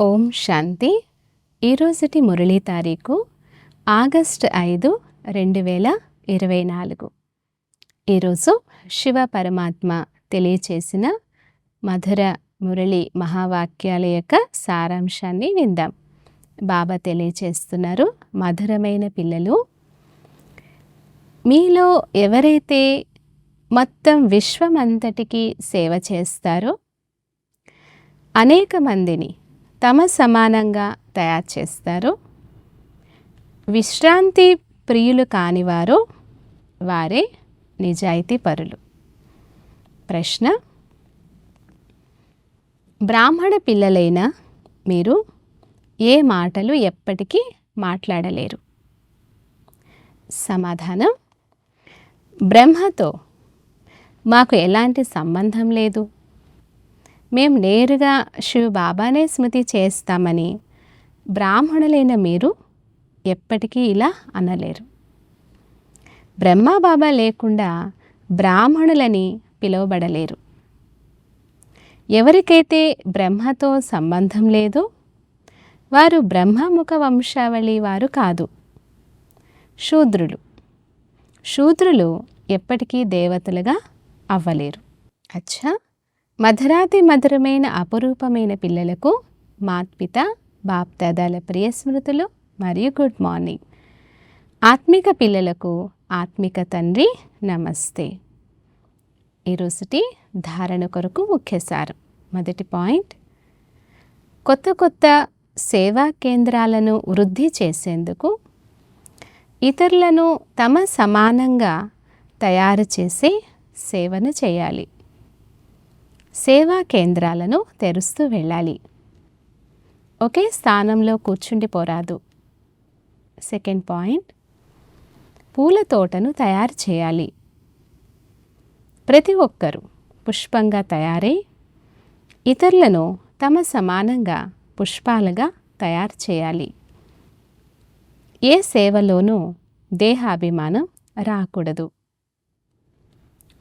ఓం శాంతి. ఈరోజుటి మురళీ తారీఖు ఆగస్ట్ ఐదు రెండు వేల ఇరవై నాలుగు. ఈరోజు శివ పరమాత్మ తెలియచేసిన మధుర మురళి మహావాక్యాల యొక్క సారాంశాన్ని విందాం. బాబా తెలియచేస్తున్నారు మధురమైన పిల్లలు. మీలో ఎవరైతే మొత్తం విశ్వమంతటికి సేవ చేస్తారో అనేక మందిని తమ సమానంగా తయారు చేస్తారు. విశ్రాంతి ప్రియులు కానివారు వారే నిజాయితీ పరులు. ప్రశ్న బ్రాహ్మణ పిల్లలైన మీరు ఏ మాటలు ఎప్పటికీ మాట్లాడలేరు? సమాధానం బ్రహ్మతో మాకు ఎలాంటి సంబంధం లేదు. మేము నేరుగా శివ బాబానే స్మృతి చేస్తామని బ్రాహ్మణులైన మీరు ఎప్పటికీ ఇలా అనలేరు. బ్రహ్మ బాబా లేకుండా బ్రాహ్మణులని పిలువబడలేరు. ఎవరికైతే బ్రహ్మతో సంబంధం లేదో వారు బ్రహ్మముఖ వంశావళి వారు కాదు. శూద్రులు. శూద్రులు ఎప్పటికీ దేవతలుగా అవ్వలేరు. అచ్చా! మధురాతి మధురమైన అపురూపమైన పిల్లలకు మాత్పిత బాప్దాదాల ప్రియ స్మృతులు మరియు గుడ్ మార్నింగ్. ఆత్మిక పిల్లలకు ఆత్మిక తండ్రి నమస్తే. ఈరోజుటి ధారణ కొరకు ముఖ్యసారం మొదటి పాయింట్. కొత్త కొత్త సేవా కేంద్రాలను వృద్ధి చేసేందుకు ఇతరులను తమ సమానంగా తయారు చేసి సేవను చేయాలి. సేవా కేంద్రాలను తెరుస్తూ వెళ్ళాలి. ఒకే స్థానంలో కూర్చుండిపోరాదు సెకండ్ పాయింట్ పూల తోటను తయారు చేయాలి. ప్రతి ఒక్కరూ పుష్పంగా తయారై ఇతరులను తమ సమానంగా పుష్పాలుగా తయారు చేయాలి. ఏ సేవలోనూ దేహాభిమానం రాకూడదు.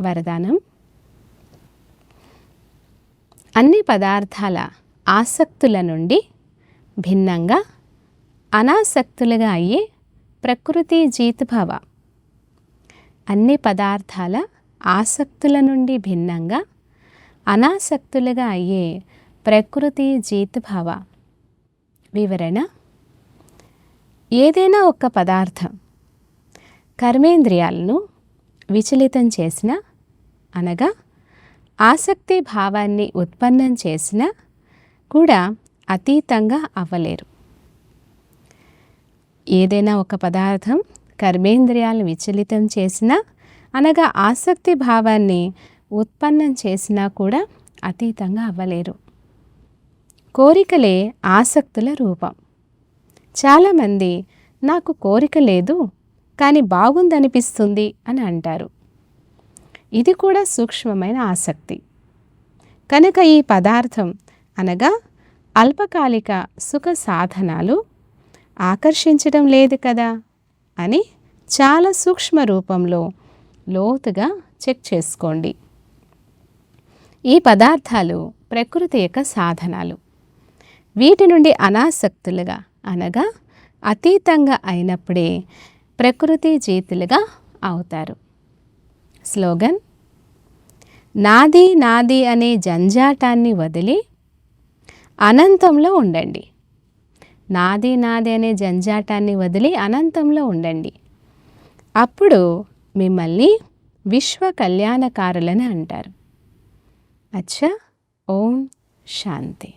వరదానం. అన్ని పదార్థాల ఆసక్తుల నుండి భిన్నంగా అనాసక్తులుగా అయ్యే ప్రకృతి జీతుభవ. అన్ని పదార్థాల ఆసక్తుల నుండి భిన్నంగా అనాసక్తులుగా అయ్యే ప్రకృతి జీతుభవ. వివరణ ఏదైనా ఒక పదార్థం కర్మేంద్రియాలను విచలితం చేసిన అనగా ఆసక్తి భావాన్ని ఉత్పన్నం చేసినా కూడా అతీతంగా అవ్వలేరు. ఏదైనా ఒక పదార్థం కర్మేంద్రియాలను విచలితం చేసినా అనగా ఆసక్తి భావాన్ని ఉత్పన్నం చేసినా కూడా అతీతంగా అవ్వలేరు. కోరికలే ఆసక్తుల రూపం. చాలామంది నాకు కోరిక లేదు కానీ బాగుందనిపిస్తుంది అని అంటారు. ఇది కూడా సూక్ష్మమైన ఆసక్తి. కనుక ఈ పదార్థం అనగా అల్పకాలిక సుఖ సాధనాలు ఆకర్షించడం లేదు కదా అని చాలా సూక్ష్మ రూపంలో లోతుగా చెక్ చేసుకోండి. ఈ పదార్థాలు ప్రకృతి యొక్క సాధనాలు. వీటి నుండి అనాసక్తులుగా అనగా అతీతంగా అయినప్పుడే ప్రకృతి జీతులుగా అవుతారు. స్లోగన్ నాది నాది అనే జంజాటాన్ని వదిలి అనంతంలో ఉండండి. నాది నాది అనే జంజాటాన్ని వదిలి అనంతంలో ఉండండి. అప్పుడు మిమ్మల్ని విశ్వ కళ్యాణకారులని అంటారు. అచ్చా ఓం శాంతి.